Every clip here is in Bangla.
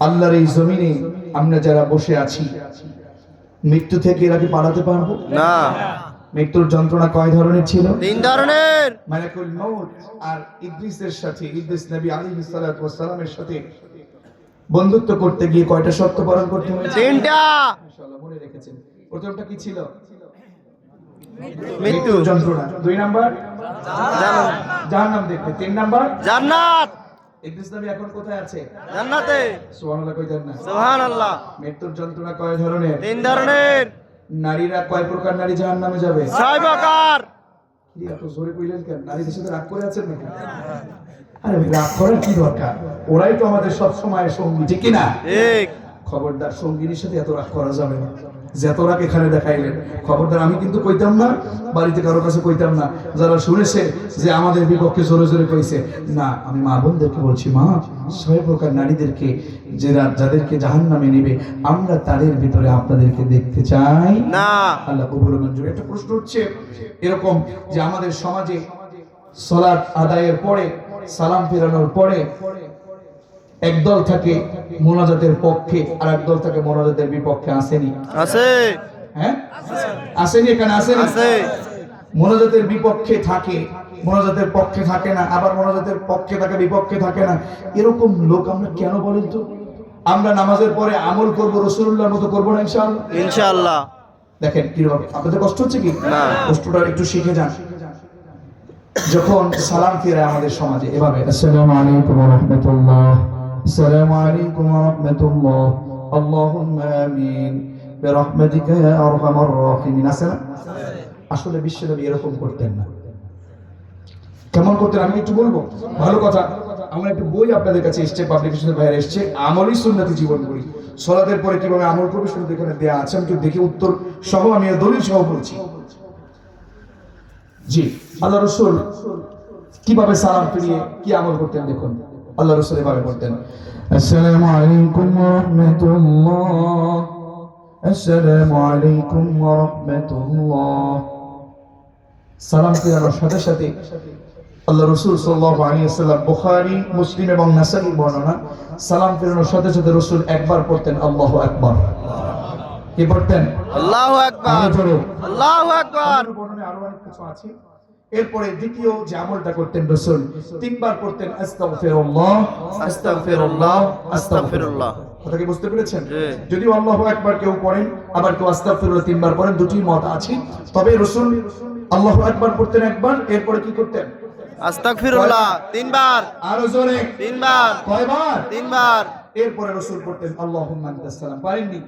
আল্লাহর এই জমিনে আমরা যারা বসে আছি মৃত্যু থেকে এরা কি পালাতে পারব? না। মৃত্যুর যন্ত্রণা কয় ধরনের ছিল? তিন ধরনের। মালাকুল মউত আর ইদ্রিসের সাথে ইদ্রিস নবী আলাইহিস সালাতু ওয়াস সালামের সাথে বন্ধুত্ব করতে গিয়ে কয়টা শর্ত পালন করতে হয়েছে? তিনটা। মাশাআল্লাহ মনে রেখেছেন। প্রথমটা কি ছিল? মৃত্যু। যন্ত্রণা। দুই নাম্বার? জাহান্নাম দেখবে তিন নাম্বার? জান্নাত। ইদ্রিস নবী এখন কোথায় আছে? জান্নাতে। সুবহানাল্লাহ কইতেন না সুবহানাল্লাহ। মৃত্যুর যন্ত্রণা কয় ধরনের? তিন ধরনের। নারীরা কয় প্রকার নারী জাহান্নামে যাবে? ছয় প্রকার। কি এত জোরে কইলেন কেন? নারীদের সাথে রাগ করে আছেন নাকি? আরে রাগ করার কি দরকার? ওরাই তো আমাদের সব সময় সঙ্গী ঠিক না ঠিক। খবরদার সঙ্গিনীর সাথে এত রাগ করা যাবে না। যে এত রাগ এখানে দেখাইলেন। খবরদার আমি কিন্তু কইতাম না বাড়িতে কারও কাছে কইতাম না। যারা শুনেছে যে আমাদের বিপক্ষে জোরে জোরে কইছে না আমি মা বোনদেরকে বলছি মা ছয় প্রকার নারীদেরকে যারা যাদেরকে জাহান নামে নিবে আমরা তাদের ভিতরে আপনাদেরকে দেখতে চাই। না। আল্লাহ কবুল মঞ্জুর। একটা প্রশ্ন হচ্ছে এরকম যে আমাদের সমাজে সলাৎ আদায়ের পরে সালাম ফেরানোর পরে একদল থাকে মোনাজাতের পক্ষে আর একদল থাকে মোনাজাতের বিপক্ষে। আসেনি? আছে। হ্যাঁ? আসেনি এখানে? আসেনি? আছে। মোনাজাতের বিপক্ষে থাকে মোনাজাতের পক্ষে থাকে না আবার মোনাজাতের পক্ষে থাকে বিপক্ষে থাকে না। এরকম লোক আমরা কেন বলেন তো? আমরা নামাজের পরে আমল করব রসুল্লাহর মতো করব না ইনশাআল্লাহ? ইনশাআল্লাহ। দেখেন কি হবে আপনাদের কষ্ট হচ্ছে কি? না। কষ্টটা একটু শিখে যান। যখন সালাম ফিরে আমাদের সমাজে এভাবে। আসসালামু আলাইকুম ওয়া রাহমাতুল্লাহ। আলাইকুম ওয়া রাহমাতুল্লাহ আল্লাহুম্মা আমিন বিরহমাতিকা ইয়া আরহামার রাহিমিন আছে না? আসলে বিশ্বনবী এরকম করতেন না। কেমন করতেন আমি একটু বলব? ভালো কথা। আমার একটা বই আপনাদের কাছে এসছে পাবলিকেশনের বাইরে এসছে। আমলই সুন্নতি জীবন করি। সলাতের পরে কীভাবে আমল করবে শুধু এখানে দেয়া আছে। আমি দেখে উত্তর সহ, আমি দলিল সহ বলছি। জি। আল্লাহ রসুল কীভাবে সালাম ফিরিয়ে কি আমল করতেন দেখুন। আল্লাহ রসুল এভাবে আসসালামু আলাইকুম ওয়া রাহমাতুল্লাহ। আসসালামু আলাইকুম ওয়া রাহমাতুল্লাহ। সালাম ফিরানোর সাথে সাথে আল্লাহ রসুল সাল্লাহ আলিয়াল্লাম বুখারি মুসলিম এবং নাসাই বর্ণনা সালাম ফিরানোর সাথে সাথে রসুল একবার পড়তেন আল্লাহ একবার কি পড়তেন? আল্লাহু জোরে। আল্লাহু বর্ণনায় আরও অনেক কিছু আছে। এরপরে দ্বিতীয় যে আমলটা করতেন রসুল তিনবার পড়তেন আস্তাগফিরুল্লাহ আস্তাগফিরুল্লাহ আস্তাগফিরুল্লাহ। আস্তাগফিরুল্লাহ কথা কি বুঝতে পেরেছেন? জি। যদিও আল্লাহ একবার কেউ পড়েন আবার কেউ আস্তাগফিরুল্লাহ তিনবার পড়েন দুটি মত আছে। তবে রসুল আল্লাহ একবার পড়তেন একবার এরপরে কি করতেন? আস্তাগফিরুল্লাহ তিনবার। আরও জোরে। তিনবার। কয়বার? তিনবার। এরপরে রসুল করতেন আল্লাহুম্মা আনতাস সালাম। পারেননি?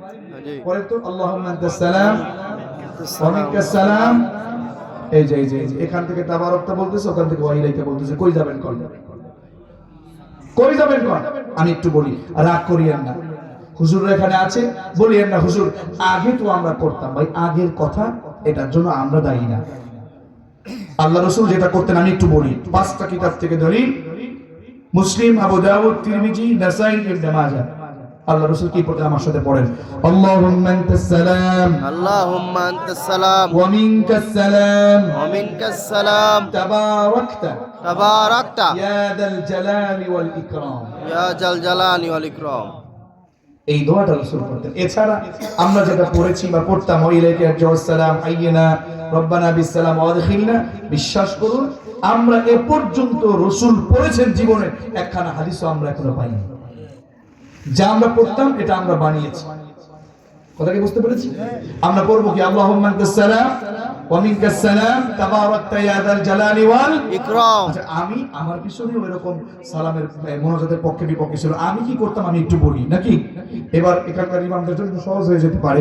পরে তো আল্লাহুম্মা আনতাস সালাম। ওয়া মিনকাস সালাম এই যে এই যে এখান থেকে তাবারকটা বলতেছে, ওখান থেকে ওয়াইলাইকা বলতেছে, কই যাবেন কোন? কই যাবেন কোন? আমি একটু বলি, রাগ করিয়েন না। হুজুর এখানে আছে, বলিয়েন না, হুজুর, আগে তো আমরা করতাম ভাই, আগের কথা, এটার জন্য আমরা দায়ী না। আল্লাহ রসুল যেটা করতেন, আমি একটু বলি। পাঁচটা কিতাব থেকে ধরি মুসলিম, আবু দাউদ, তিরমিজি, নাসাই, ইবনে মাজাহ। আল্লাহ রসুল কি পড়তেন আমার সাথে পড়েন? আল্লাহুম্মা আনতাস সালাম। আল্লাহুম্মা আনতাস সালাম। ওয়া মিনকাস সালাম। ওয়া মিনকাস সালাম। তাবারাকতা। তাবারাকতা। ইয়া জালালি ওয়াল ইকরাম। ইয়া জাল জালালি ওয়াল ইকরাম। এই দোয়াটা রসুল করতেন এছাড়া আমরা যেটা পড়েছি বা পড়তাম ওইলাইকা সালাম আইয়িনা রব্বানা বিসসালাম ওয়াদখিলনা বিশ্বাস করুন আমরা এ পর্যন্ত রসুল পড়েছেন জীবনে একখানা হাদিসও আমরা এখনও পাইনি। যা আমরা পড়তাম এটা আমরা বানিয়েছি। কথা কি বুঝতে পেরেছি? আমরা পড়ব কি আল্লাহুম্মা আনতাস সালাম ওয়া সালাম তাবারাকতা ইয়া যাল জালালি ওয়াল ইকরাম। আচ্ছা আমি আমার সালামের মোনাজাতের পক্ষে বিপক্ষে ছিল। আমি কি করতাম আমি একটু বলি নাকি? এবার এখানকার ইমামদের জন্য সহজ হয়ে যেতে পারে।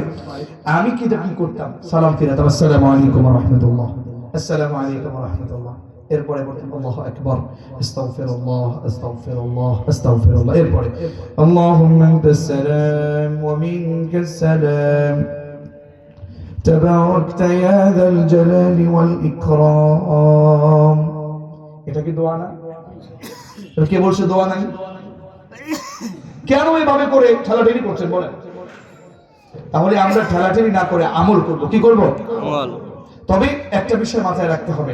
আমি কি কি করতাম? সালাম ফিরাতাম আসসালামু আলাইকুম ওয়া রাহমাতুল্লাহ। আসসালামু আলাইকুম ওয়া রাহমাতুল্লাহ। এরপরে বলতাম আল্লাহু আকবার আস্তাগফিরুল্লাহ আস্তাগফিরুল্লাহ আস্তাগফিরুল্লাহ এরপরে আল্লাহুম্মা আনতাস সালাম ওয়া মিনকাস সালাম تباركت يا ذا الجلال والإكرام এটা কি দোয়া না এটা কে বলছে দোয়া নাই কেন এভাবে করে ঠেলাঠেলি করছেন বলেন তাহলে আমরা ঠেলাঠেলি না করে আমল করব কি করব আমল তবে একটা বিষয় মাথায় রাখতে হবে।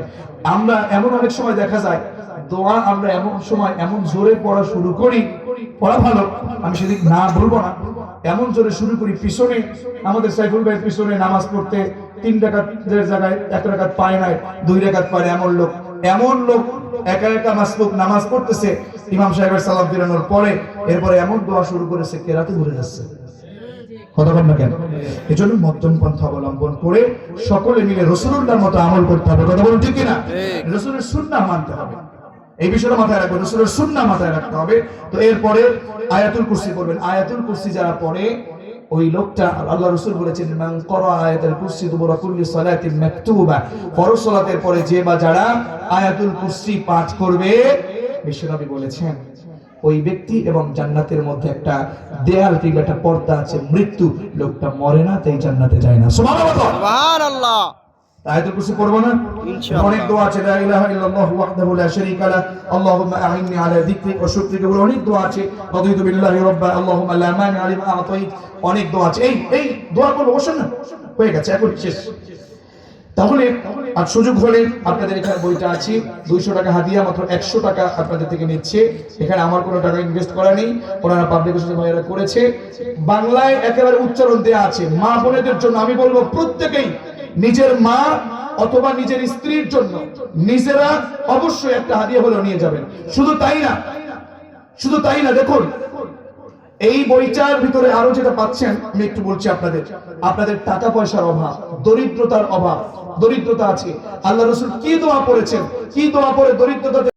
আমরা এমন অনেক সময় দেখা যায়, দোয়া আমরা এমন সময় এমন জোরে পড়া শুরু করি, পড়া ভালো, আমি সেদিক না বলব না। এমন জোরে শুরু করি, পিছনে আমাদের সাইফুল ভাইয়ের পিছনে নামাজ পড়তে তিন রাকাতের জায়গায় এক রাকাত পায় নাই, দুই রাকাত পায় এমন লোক এমন লোক একা একা মাসলুক নামাজ পড়তেছে, ইমাম সাহেবের সালাম ফিরানোর পরে, এরপরে এমন দোয়া শুরু করেছে, কেরাতে ঘুরে যাচ্ছে। কথা বল না কেন? এই মধ্যম পন্থা অবলম্বন করে সকলে মিলে রসুল্লাহর মতো আমল করতে হবে। কথা বলুন ঠিক কিনা? রসুলের সুন্না মানতে হবে। এই বিষয়টা মাথায় রাখবেন রসুলের সুন্না মাথায় রাখতে হবে। তো এরপরে আয়াতুল কুরসি পড়বেন আয়াতুল কুরসি যারা পড়ে ওই লোকটা আল্লাহ রসুল বলেছেন মান করা আয়াতুল কুরসি দুবরা কুল্লি সালাতিন মাকতুবা। ফরজ সালাতের পরে যে বা যারা আয়াতুল কুরসি পাঠ করবে বিশ্বনবী বলেছেন ওই ব্যক্তি এবং জান্নাতের মধ্যে একটা দেয়াল কিংবা একটা পর্দা আছে মৃত্যু লোকটা মরে না তাই জান্নাতে যায় না। সুবহানাল্লাহ! আয়াতুল কুরসি পড়ব না? অনেক দোয়া আছে লা ইলাহা ইল্লাল্লাহু ওয়াহদাহু লা শারীকা লা আল্লাহুম্মা আ'ইন্নি আলা যিকরিক ওয়া শুকরিক এগুলো অনেক দোয়া আছে। রাদিতু বিল্লাহি রাব্বা আল্লাহুম্মা লা মানি'a লিমা আ'তাইত অনেক দোয়া আছে। এই এই দোয়া করব বসেন না। হয়ে গেছে এখন শেষ। তাহলে আর সুযোগ হলে আপনাদের এখানে বইটা আছে। দুইশো টাকা হাদিয়া, মাত্র একশো টাকা আপনাদের থেকে নিচ্ছে। এখানে আমার কোনো টাকা ইনভেস্ট করা নেই। ওনারা পাবলিক ভাইয়েরা করেছে। বাংলায় একেবারে উচ্চারণ দেয়া আছে। মা বোনেদের জন্য আমি বলব প্রত্যেকেই নিজের মা অথবা নিজের স্ত্রীর জন্য নিজেরা অবশ্যই একটা হাদিয়া হলেও নিয়ে যাবেন। শুধু তাই না, শুধু তাই না, দেখুন, এই বইটার ভিতরে আরও যেটা পাচ্ছেন, আমি একটু বলছি আপনাদের। আপনাদের টাকা পয়সার অভাব, দরিদ্রতার অভাব দরিদ্রতা আছে। আল্লাহ রসুল কি দোয়া পড়েছেন? কি দোয়া পড়ে দরিদ্রতা